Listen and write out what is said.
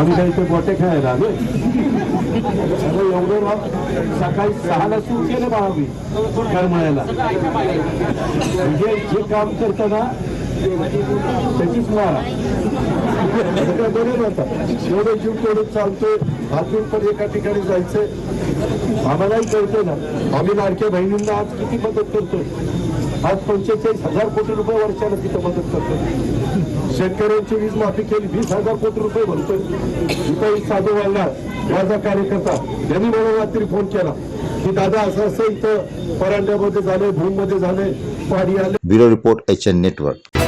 आम्ही काही ते गोटे खेळायला आलो एवढं राव सकाळी सहाला सुरू केलं बा आम्ही करमळ्याला. म्हणजे जे काम करतं ना त्याचीच मारा बरोबर बरं एवढं जीव तेवढं चालतोय अजून पण एका ठिकाणी जायचंय. आम्हालाही कळतं ना आम्ही लाडक्या बहिणींना आज किती मदत करतोय. आज पंचेचाळीस हजार कोटी रुपये वर्षाला तिथं मदत करतो शेतकऱ्यांची वीज माफी केली वीस हजार कोटी रुपये भरतोय. इथं साधू वाढला माझा कार्यकर्ता यांनी मला रात्री फोन केला. की दादा असं असं इथं परांड्यामध्ये झालंय भूममध्ये झालंय पाणी आलं. Bureau report H N network.